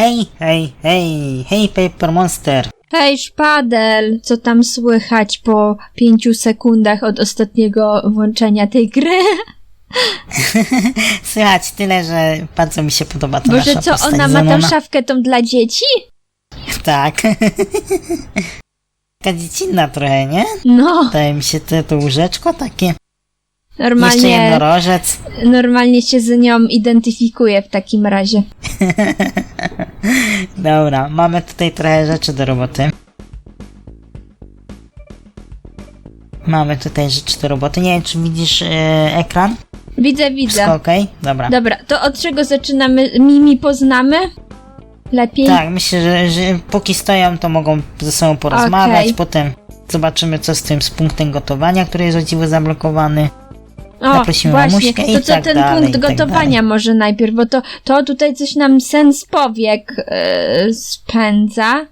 Hej, hej, hej, hej Paper Monster. Hej, szpadel! Co tam słychać po pięciu sekundach od ostatniego włączenia tej gry? Słychać tyle, że bardzo mi się podoba ta Boże, nasza co, postać ona ma Zenona. tam szafkę tą dla dzieci? Tak. Taka dziecinna trochę, nie? No, Wydaje mi się to, to łóżeczko takie. Jeszcze normalnie, jednorożec. normalnie się z nią identyfikuję w takim razie. Dobra, mamy tutaj trochę rzeczy do roboty. Mamy tutaj rzeczy do roboty. Nie wiem, czy widzisz e, ekran? Widzę, widzę. Wszystko okej? Dobra. Dobra, to od czego zaczynamy? Mimi poznamy? Lepiej? Tak, myślę, że, że póki stoją, to mogą ze sobą porozmawiać. Okej. Potem zobaczymy, co z tym z punktem gotowania, który jest o dziwo zablokowany. O, Zaprosimy właśnie, mamuśkę i to co tak ten dalej, punkt tak gotowania dalej. może najpierw, bo to, to tutaj coś nam sens powiek yy, spędza.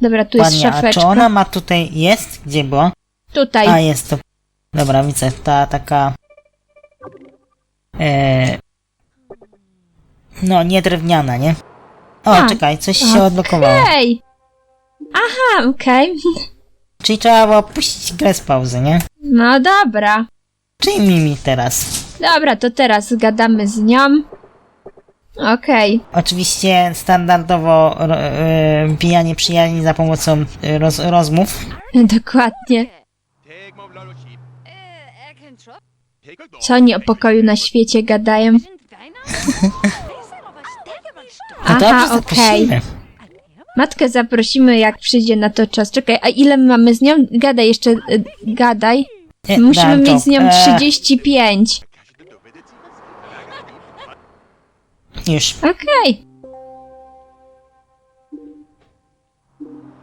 Dobra, tu jest Panie, a czy szafeczka. ona ma tutaj, jest? Gdzie było? Tutaj. A, jest to. Dobra, widzę, ta taka. E, no, nie drewniana, nie? O, A, czekaj, coś się odblokowało. Hej! Aha, okej. Czyli trzeba było puścić grę z pauzy, nie? No dobra. Czyli Mimi teraz. Dobra, to teraz gadamy z nią. Okej. Oczywiście standardowo ro, e, bijanie przyjaźni za pomocą e, roz, rozmów. Dokładnie. Co oni o pokoju na świecie gadają? Stimmt. No Aha, dobrze, okej. zaprosimy. Matkę zaprosimy, jak przyjdzie na to czas. Czekaj, a ile my mamy z nią? Gadaj jeszcze, y, gadaj. Nie, Musimy mieć z nią E, 35. Już. Okej.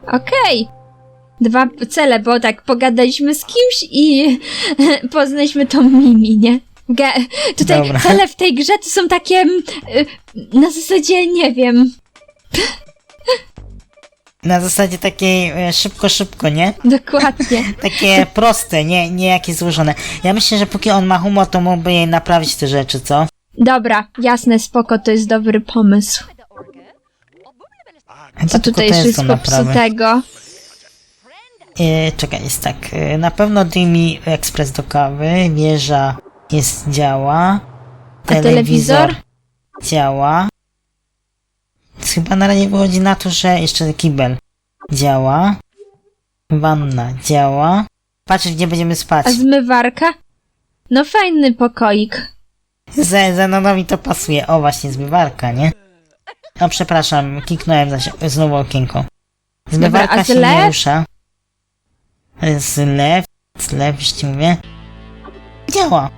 Okej. Dwa cele, bo tak pogadaliśmy z kimś i poznaliśmy tą Mimi, nie? Ge tutaj Dobra. cele w tej grze to są takie mm, y, na zasadzie, nie wiem, Na zasadzie takiej e, szybko, szybko, nie? dokładnie. Takie proste, nie, nie jakieś złożone. Ja myślę, że póki on ma humor, to mógłby jej naprawić te rzeczy, co? Dobra, jasne, spoko, to jest dobry pomysł. Bumlebælles A Co tutaj jeszcze jest popsutego? E, czekaj, jest tak. E, na pewno dymi ekspres do kawy, wieża jest działa. A telewizor? działa. Chyba na razie wychodzi na to, że jeszcze kibel działa. Wanna działa. Patrz, gdzie będziemy spać. A zmywarka? No fajny pokoik. Ze- Zenonowi to pasuje. O, właśnie, zmywarka, nie? O, przepraszam, kliknąłem zaś, znowu okienko. Zmywarka a się nie rusza. Zlew, zlew, już ci mówię. Działa.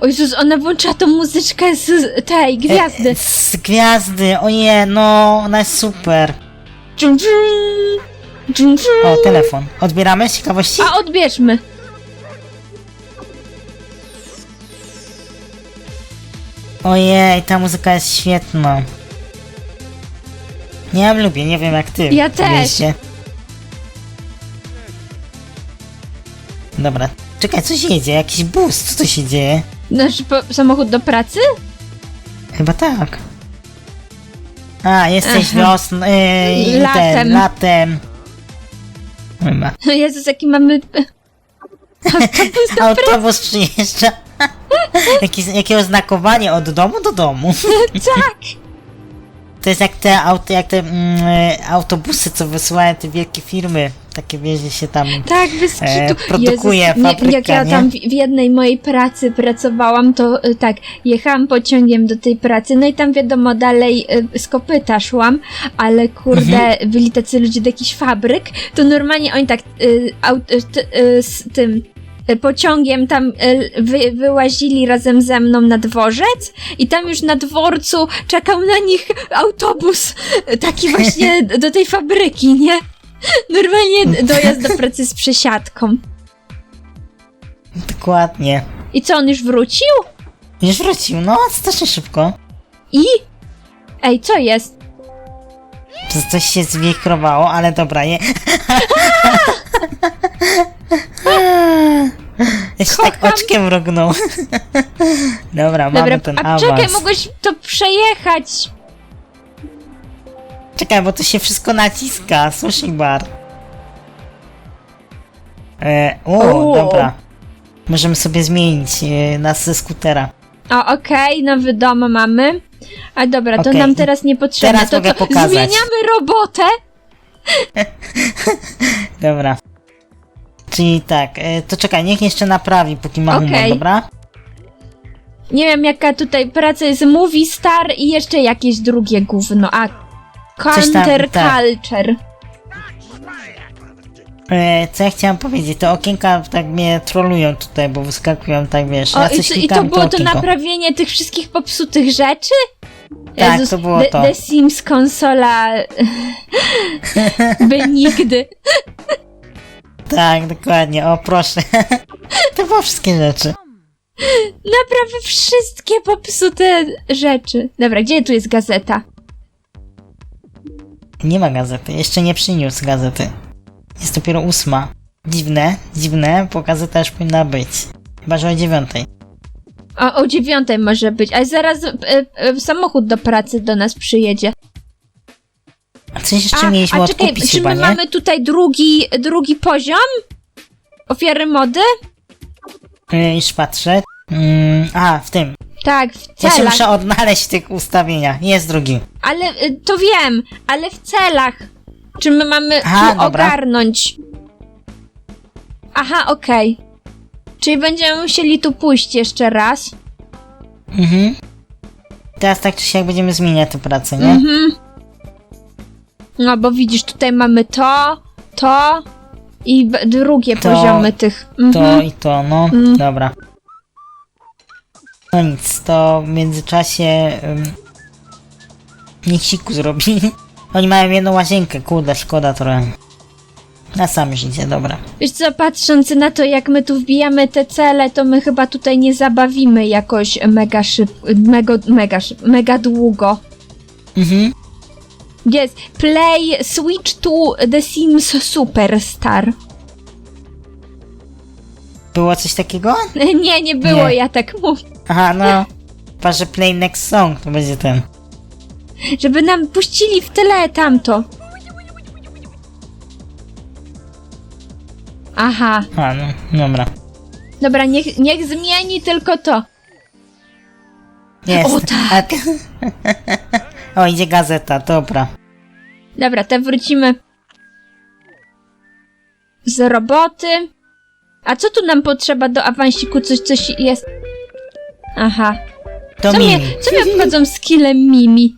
O Jezus, ona włączyła tą muzyczkę z tej gwiazdy. E, z gwiazdy, oje, no, ona jest super. Dżum, dżum, dżum, dżum. O, telefon. Odbieramy z ciekawości? A odbierzmy. Ojej, ta muzyka jest świetna. Ja ją lubię, nie wiem jak ty. Ja też. Dobra, czekaj, coś jedzie, jakiś bus, co to się dzieje? Nasz po- samochód do pracy? Chyba tak. A, jesteś Aha. wiosną, yy, Latem. Ten, latem. Chyba. Jezus, jaki mamy... Autobus przyjeżdża. Jakieś, jakie oznakowanie od domu do domu. tak! To jest jak te, auto, jak te mm, e, autobusy, co wysyłają te wielkie firmy. Takie wiezie się tam. Tak, bez E, produkuje Jezus, nie, fabryka, Jak ja nie? tam w, w jednej mojej pracy pracowałam, to y, tak, jechałam pociągiem do tej pracy, no i tam wiadomo, dalej y, z kopyta szłam, ale kurde, Mhm. byli tacy ludzie do jakichś fabryk, to normalnie oni tak y, aut, y, ty, y, z tym pociągiem tam wy, wyłazili razem ze mną na dworzec i tam już na dworcu czekał na nich autobus taki właśnie do tej fabryki, nie? Normalnie dojazd do pracy z przesiadką. Dokładnie. I co, on już wrócił? Już wrócił, no, strasznie szybko. I? Ej, co jest? Przez coś się zwichrowało, ale dobra, je. Jeszcze tak Kocham. oczkiem mrugnął. Dobra, Dobra, mamy ten a awans. czekaj, mogłeś to przejechać. Czekaj, bo to się wszystko naciska. Sushi bar. E, o, O. dobra. Możemy sobie zmienić e, nas ze skutera. O, okej, nowy dom mamy. A dobra, to Okej. nam teraz niepotrzebne. Teraz to mogę co, pokazać. zmieniamy robotę? Dobra. Czyli tak, e, to czekaj, niech jeszcze naprawi, póki ma humor, Okej. dobra? Nie wiem, jaka tutaj praca jest Movie Star i jeszcze jakieś drugie gówno. A, Coś tam, tak. Counterculture. E, co ja chciałam powiedzieć, te okienka tak mnie trolują tutaj, bo wyskakują tak, wiesz, O, ja i, coś co, i to klikam, było to okienko. naprawienie tych wszystkich popsutych rzeczy? Tak, to było The, to. The Sims konsola by nigdy. Tak, dokładnie, o proszę. to było wszystkie rzeczy. Naprawy wszystkie popsute rzeczy. Dobra, gdzie tu jest gazeta? Nie ma gazety, jeszcze nie przyniósł gazety. Jest dopiero ósma. Dziwne, dziwne, bo gazeta już powinna być. Chyba, że o dziewiątej. O, o dziewiątej może być, ale zaraz e, e, samochód do pracy do nas przyjedzie. A coś jeszcze mieliśmy a czekaj, odkupić czy chyba, my nie? mamy tutaj drugi, drugi poziom? Ofiary mody? Yy, Już patrzę. Mm, a, w tym. Tak, w Ja się celach. muszę odnaleźć w tych ustawieniach. Jest drugi. Ale y, to wiem, ale w celach. Czy my mamy Aha, tu dobra. ogarnąć? Aha, okej. Czyli będziemy musieli tu pójść jeszcze raz. Mhm. Teraz tak czy siak będziemy zmieniać tę pracę, nie? Mhm. No bo widzisz, tutaj mamy to, to i b- drugie To, poziomy tych. To Mhm. i to, no. Mm. Dobra. No nic, to w międzyczasie... Um, niech siku zrobi. Oni mają jedną łazienkę, kurde, szkoda trochę. Na sam idzie, dobra. Wiesz co, patrząc na to, jak my tu wbijamy te cele, to my chyba tutaj nie zabawimy jakoś mega szybko, mega, mega, szyb- mega długo. Mhm. Jest Play Switch to The Sims Superstar. Było coś takiego? Nie, nie było, Nie. ja tak mówię. Aha, no. Patrz, że play next song to będzie ten. Żeby nam puścili w tyle tamto. Aha, A, no, dobra. dobra, niech, niech zmieni tylko to. Jest. O, tak. A- o, idzie gazeta, dobra. Dobra, to wrócimy z roboty. A co tu nam potrzeba do awansiku? Coś, coś jest. Aha. To Co mnie, Mimi. co mnie obchodzą skille Mimi?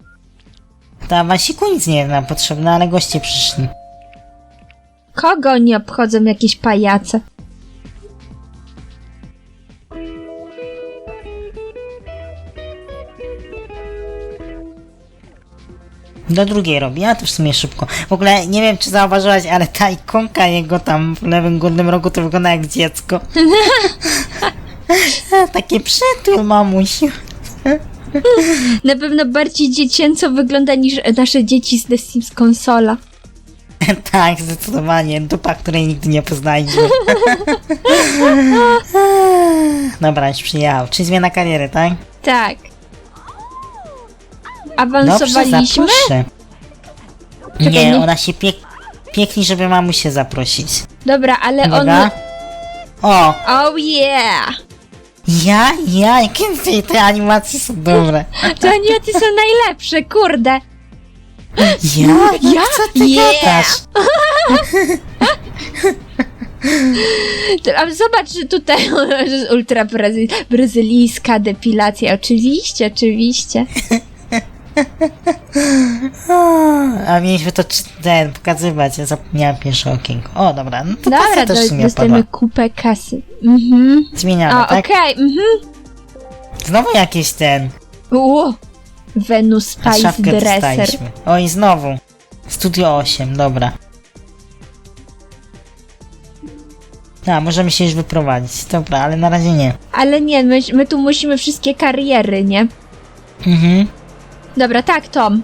To awansiku nic nie jest nam potrzebne, ale goście przyszli. Kogo nie obchodzą jakieś pajace? Do drugiej robi, a to w sumie szybko. W ogóle nie wiem, czy zauważyłaś, ale ta ikonka jego tam w lewym górnym rogu to wygląda jak dziecko. Takie przytul, mamuś. Na pewno bardziej dziecięco wygląda niż nasze dzieci z The Sims konsola. tak, zdecydowanie. Dupa, której nigdy nie poznaliśmy. Dobra, już przyjechał. Czyli zmiana kariery, tak? Tak. Dobrze, Awansowaliśmy? zaproszę. Czekaj, Nie, nie- ona się piek piekli, żeby mamusię zaprosić. Dobra, ale on... Uwaga. O, Oh yeah! Ja, ja, jakie te, te animacje są dobre. Te animacje są najlepsze, kurde! Ja? Ja? Co ty Yeah. gadasz? A zobacz, że tutaj ultra brazy, brazylijska depilacja. Oczywiście, oczywiście. A mieliśmy to ten, pokazywać, ja zapomniałam pierwsze okienko. O, dobra, no to Dobra, Dobra, też do, w sumie dostajemy kupę kasy. Mhm. Zmieniamy, A, tak? okej, mhm. Znowu jakiś ten, Ło. Venus Spice szafkę Dresser. dostaliśmy. O, i znowu. Studio 8, dobra. A, możemy się już wyprowadzić. Dobra, ale na razie nie. Ale nie, my, my tu musimy wszystkie kariery, nie? Mhm. Dobra, tak, Tom.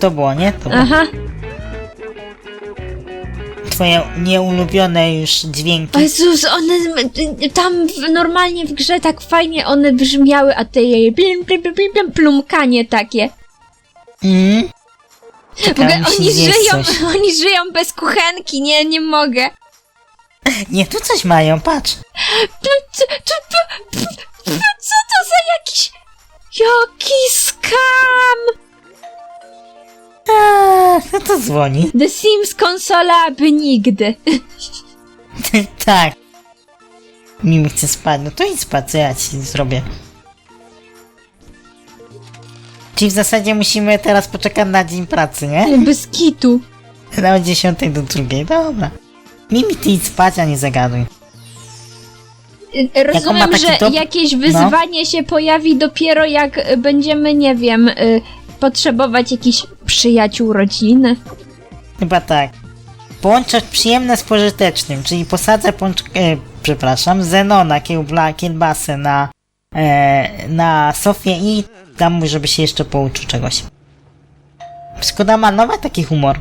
To było, nie? To było. Aha. Twoje nieulubione już O dźwięki. Jezus, one m- tam w, normalnie w grze tak fajnie one brzmiały, a te jej blim, blim, blim, blim, blim, plumkanie takie. Mhm. W ogóle musi oni zjeść żyją, coś. oni żyją bez kuchenki, nie, nie mogę. Nie, tu coś mają, patrz. Co, co, co, co to za jakiś... Jaki skam! Eee, no to dzwoni. The Sims konsola, aby nigdy. tak. Mimi chce spać, no to idź spać, co ja ci zrobię. Czyli w zasadzie musimy teraz poczekać na dzień pracy, nie? Bez kitu. Na od 10 do drugiej, dobra. Mimi, ty idź spać, a nie zagaduj. Rozumiem, ma że top- jakieś wyzwanie się pojawi dopiero jak y, będziemy, nie wiem, y, potrzebować jakichś przyjaciół rodziny. Chyba tak. Połączać przyjemne z pożytecznym, czyli posadzę pącz... E, przepraszam, Zenona, kiełbla, kielbasę na, e, na Sofię i dam mu, żeby się jeszcze pouczył czegoś. Szkoda malować taki humor.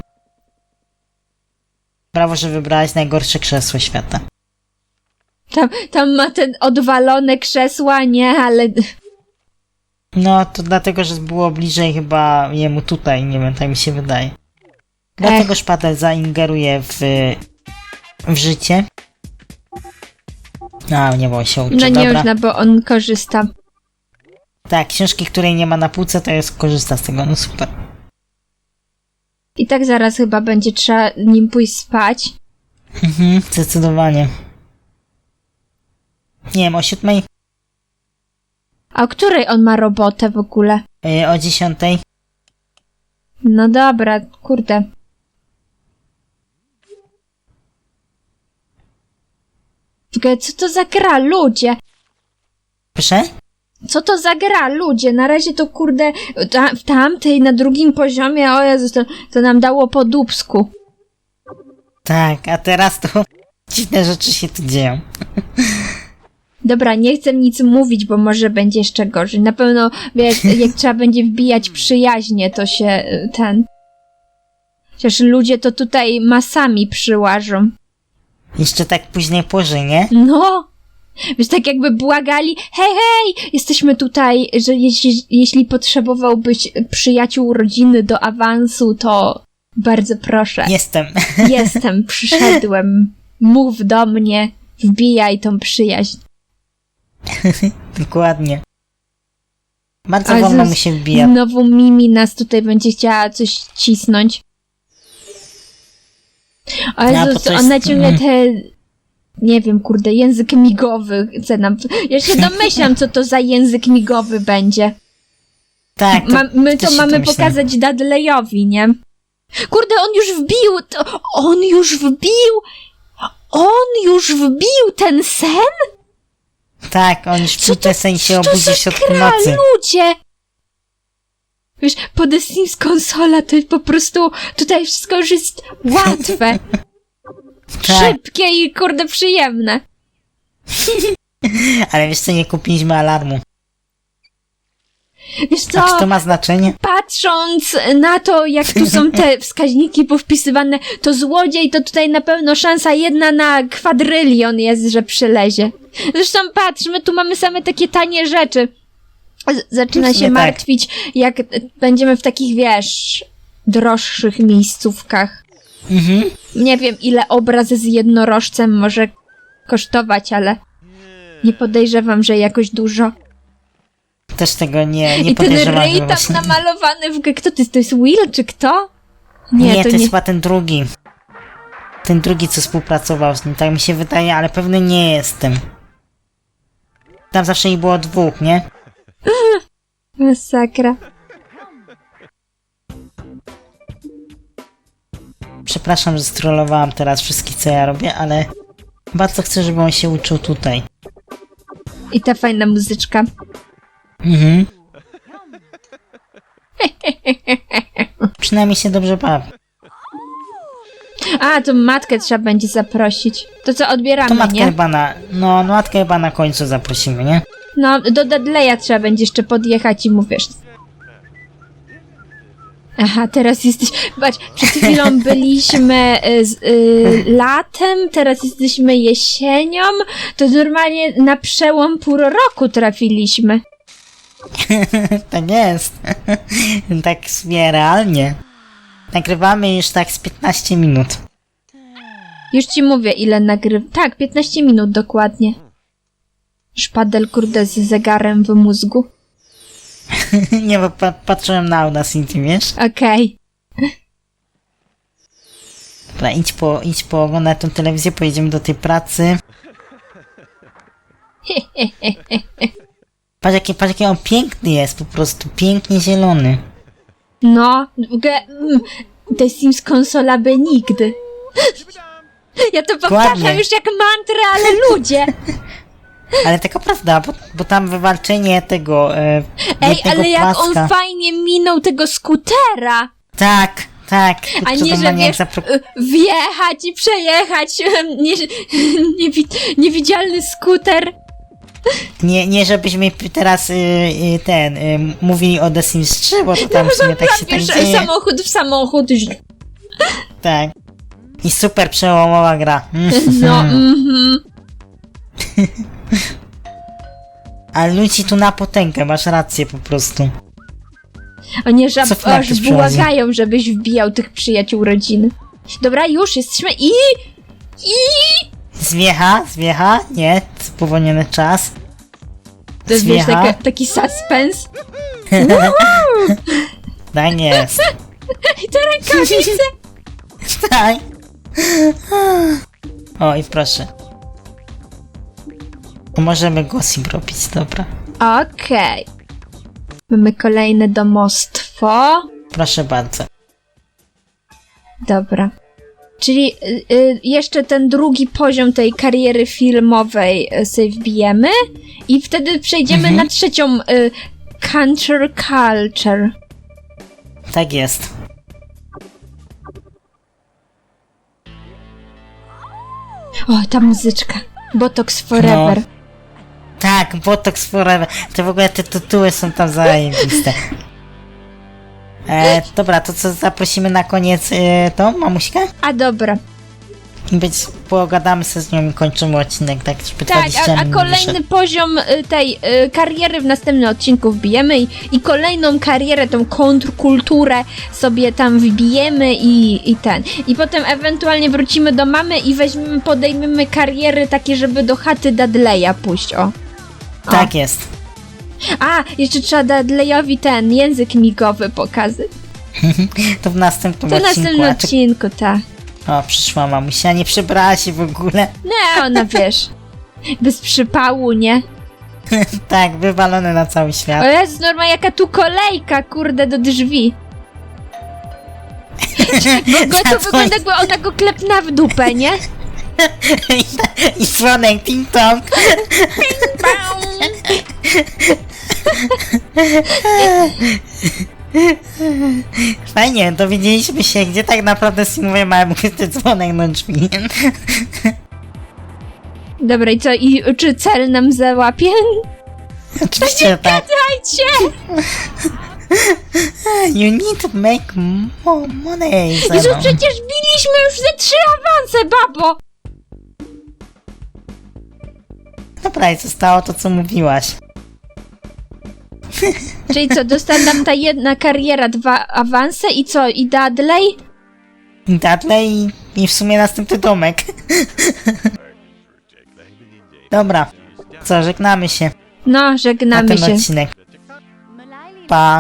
Brawo, że wybrałaś najgorsze krzesło świata. Tam, tam ma ten odwalone krzesła, nie, ale No, to dlatego, że było bliżej chyba jemu tutaj, nie wiem, tak mi się wydaje. Dlatego szpatel zaingeruje w, w życie. A, nie, bo się uczy, no nie dobra. można, bo on korzysta. Tak, książki, której nie ma na półce, to jest korzysta z tego, no super. I tak zaraz chyba będzie trzeba nim pójść spać. Mhm, zdecydowanie. Nie wiem, o siódmej, A o której on ma robotę w ogóle? yy, o dziesiątej. No dobra, kurde. W ogóle, co to za gra, ludzie? Proszę? Co to za gra, ludzie? Na razie to kurde, ta, w tamtej, na drugim poziomie, o Jezus, to, to nam dało po dubsku. Tak, a teraz to dziwne rzeczy się tu dzieją. Dobra, nie chcę nic mówić, bo może będzie jeszcze gorzej. Na pewno, wiesz, jak trzeba będzie wbijać przyjaźnie, to się y, ten... Chociaż ludzie to tutaj masami przyłażą. Jeszcze tak późnej porze, nie? No! Wiesz, tak jakby błagali, hej, hej, jesteśmy tutaj, że jeśli, jeśli potrzebowałbyś przyjaciół rodziny do awansu, to bardzo proszę. Jestem. Jestem, przyszedłem, mów do mnie, wbijaj tą przyjaźń. Dokładnie. Bardzo Ale wolno mu się wbija. Znowu Mimi nas tutaj będzie chciała coś cisnąć. O Ja, Jezus, to jest- ona ciągle te... Nie wiem, kurde, język migowy chce nam... Ja się domyślam, co to za język migowy będzie. Tak, to Ma, my to mamy domyślam. pokazać Dudleyowi, nie? Kurde, on już wbił! To, on już wbił! On już wbił ten sen? Tak, on przy to, sen się co obudzi za w środku gra, nocy. ludzie? Wiesz, po The Sims konsola to po prostu tutaj wszystko już jest łatwe, Tak, szybkie i kurde przyjemne. ale wiesz co, nie kupiliśmy alarmu. Wiesz co, A czy to ma znaczenie? patrząc na to, jak tu są te wskaźniki powpisywane, to złodziej to tutaj na pewno szansa jedna na kwadrylion jest, że przylezie. Zresztą patrz, my tu mamy same takie tanie rzeczy. Z- Zaczyna się tak. martwić, jak będziemy w takich, wiesz, droższych miejscówkach. Mhm. Nie wiem, ile obraz z jednorożcem może kosztować, ale nie podejrzewam, że jakoś dużo. Też tego nie, nie I ten że tam namalowany w... Kto to jest? To jest Will, czy kto? Nie, Nie, to to jest nie. chyba ten drugi. Ten drugi, co współpracował z nim, tak mi się wydaje, ale pewny nie jestem. Tam zawsze ich było dwóch, nie? Masakra. Przepraszam, że strollowałam teraz wszystkich, co ja robię, ale bardzo chcę, żeby on się uczył tutaj. I ta fajna muzyczka. Mhm. Przynajmniej się dobrze bawi. A, to matkę trzeba będzie zaprosić. To co, To odbieramy, matkę nie? chyba na... No, no matkę chyba na końcu zaprosimy, nie? No, do Dudleya trzeba będzie jeszcze podjechać i mówisz. Aha, teraz jesteś... Patrz, przed chwilą byliśmy y, z, y, latem, teraz jesteśmy jesienią, to normalnie na przełom pół roku trafiliśmy. tak jest. tak sobie realnie. nagrywamy już tak z 15 minut. Już ci mówię, ile nagryw... Tak, 15 minut dokładnie. Szpadel, kurde, z zegarem w mózgu. Nie, bo pa patrzyłem na Audacity, wiesz? Okej. Dobra, idź po, idź po oglądać tą telewizję, pojedziemy do tej pracy. Patrz jaki, patrz jaki on piękny jest, po prostu pięknie zielony. No, w ogóle... Mm, The Sims konsola by nigdy. Ja to powtarzam już jak mantrę, ale ludzie. Ale taka prawda, bo, bo tam wywalczenie tego e, Ej, ale jak on fajnie minął tego skutera. Tak, tak. A nie, że wiesz, zapro- y, wjechać i przejechać. Nie, niewi, niewidzialny skuter. Nie, nie żebyśmy teraz y, y, ten y, mówili o The Sims 3, bo to tam w sumie tak się tak Wiesz, dzieje. samochód w samochód. Tak. I super przełomowa gra. Mm. No, mhm. A ludzi tu na potęgę, masz rację po prostu. Oni żab, Co aż przechodzi? błagają, żebyś wbijał tych przyjaciół rodziny. Dobra, już jesteśmy i... I... Zwiecha, zwiecha, nie, spowolniony czas. To jest, wiesz, Zwiecha. taka, taki suspens. Tak jest. I te rękawice. tak. O i proszę. Możemy gossip robić, dobra. Okej. Mamy kolejne domostwo. Proszę bardzo. Dobra. Czyli y, y, jeszcze ten drugi poziom tej kariery filmowej y, sobie wbijemy i wtedy przejdziemy na trzecią y, Country Culture. Tak jest. O, ta muzyczka. Botox Forever. No. Tak, Botox Forever. To w ogóle te tytuły są tam zajebiste. E, dobra, to co zaprosimy na koniec e, tą mamuśkę? A dobra. Być, pogadamy sobie z nią i kończymy odcinek, tak żeby Tak, 20 a, a minut kolejny wyszedł. poziom y, tej y, kariery w następnym odcinku wbijemy i, i kolejną karierę, tą kontrkulturę sobie tam wbijemy i, i ten. I potem ewentualnie wrócimy do mamy i weźmiemy, podejmiemy kariery takie, żeby do chaty Dudleya pójść, o. Tak jest. A, jeszcze trzeba Dudleyowi ten język migowy pokazać. To w następnym To w odcinku. następnym czy- odcinku, tak. O, przyszła mamusia, nie przebrała się w ogóle. Nie, ona wiesz. Bez przypału, nie? tak, wywalone na cały O świat. Jezu, Norma, jaka tu kolejka, kurde, do drzwi. Bo go to wygląda jakby ona go klepna w dupę, nie? I dzwonek, ting tong. Fajnie, dowiedzieliśmy się, gdzie tak naprawdę Simowie mają ukryty dzwonek na drzwi. Dobra, i co, i czy cel nam załapie? Oczywiście tak. Dajcie! You need to make more money. Jezu, Zero. przecież biliśmy już ze trzy awanse, babo! Dobra, i zostało to, co mówiłaś. Czyli co, dostała nam ta jedna kariera, dwa awanse i co, i Dudley? I Dudley i, w sumie następny domek. Dobra, co, żegnamy się No, na żegnamy ten się. odcinek. Pa.